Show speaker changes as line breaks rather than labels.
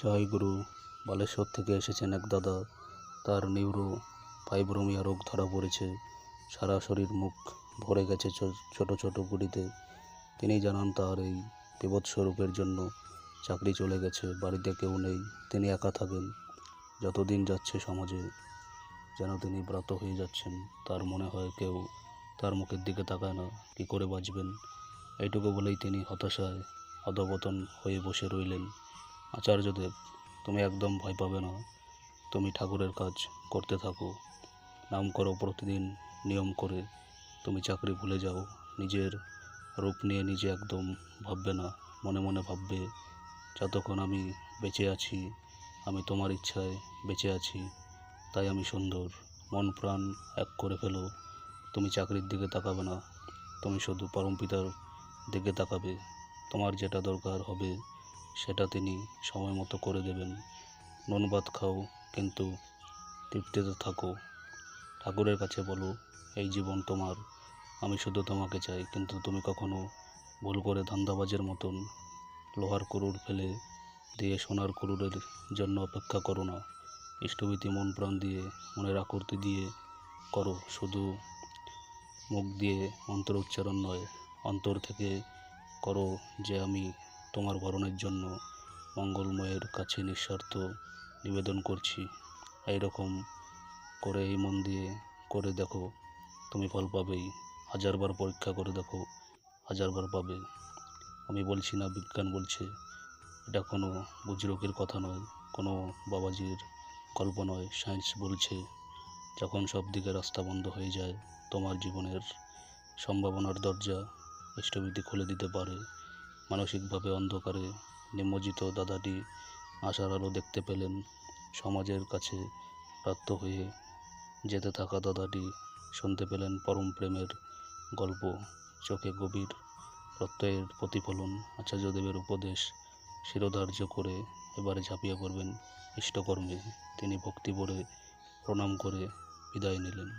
জয়গুরু বালেশ্বর থেকে এসেছেন এক দাদা। তার নিউরো ফাইব্রোমিয়া রোগ ধরা পড়েছে। সারা শরীর মুখ ভরে গেছে ছোট ছোট গুটিতে। তিনি জানান, তার এই বিভৎস রোগের জন্য চাকরি চলে গেছে, বাড়িতে কেউ নেই, তিনি একা থাকেন। যতদিন যাচ্ছে সমাজে, যেন তিনি ব্রত হয়ে যাচ্ছেন, তার মনে হয় কেউ তার মুখের দিকে তাকায় না, কী করে বাঁচবেন? এইটুকু বলেই তিনি হতাশায় অধপতন হয়ে বসে রইলেন। আচার্যদেব তুমি একদম ভয় পাবে না। তুমি ঠাকুরের কাজ করতে থাকো। নাম করো প্রতিদিন, নিয়ম করে। তুমি চাকরি ভুলে যাও। নিজের রূপ নিয়ে নিজে একদম ভাববে না, মনে মনে ভাববে, যতক্ষণ আমি বেঁচে আছি, আমি তোমার ইচ্ছায় বেঁচে আছি, তাই আমি সুন্দর। মন প্রাণ এক করে ফেলো। তুমি চাকরির দিকে তাকাবে না। তুমি শুধু পরমপিতার দিকে তাকাবে। তোমার যেটা দরকার হবে সেটা তিনি সময় মতো করে দেবেন। নুন ভাত খাও, কিন্তু তৃপ্তিতে থাকো। ঠাকুরের কাছে বলো, এই জীবন তোমার, আমি শুধু তোমাকে চাই, কিন্তু তুমি কখনো ভুল করে ধান্দাবাজের মতন লোহার কুরুর ফেলে দিয়ে সোনার কুরুরের জন্য অপেক্ষা করো না। ইষ্টভীতি মন প্রাণ দিয়ে, মনের আকুতি দিয়ে করো, শুধু মুখ দিয়ে মন্ত্র উচ্চারণ নয়, অন্তর থেকে করো যে আমি তোমার ভরণের জন্য মঙ্গলময়ের কাছে নিঃস্বার্থ নিবেদন করছি। এইরকম করে এই মন দিয়ে করে দেখো, তুমি ফল পাবেই। হাজারবার পরীক্ষা করে দেখো, হাজারবার পাবে। আমি বলছি না, বিজ্ঞান বলছে, এটা কোনো বুজরুকের কথা নয়, কোনো বাবাজির গল্প নয়। সায়েন্স বলছে, যখন সব দিকে রাস্তা বন্ধ হয়ে যায়, তোমার জীবনের সম্ভাবনার দরজা ইষ্টবিধি খুলে দিতে পারে। মানসিকভাবে অন্ধকারে নিমজ্জিত দাদাটি আশার আলো দেখতে পেলেন। সমাজের কাছে প্রাপ্ত হয়ে যেতে থাকা দাদাটি শুনতে পেলেন পরম প্রেমের গল্প। চোখে গভীর প্রত্যয়ের প্রতিফলন। আচার্যদেবের উপদেশ শিরোধার্য করে এবারে ঝাঁপিয়ে পড়বেন ইষ্টকর্মে। তিনি ভক্তি ভরে প্রণাম করে বিদায় নিলেন।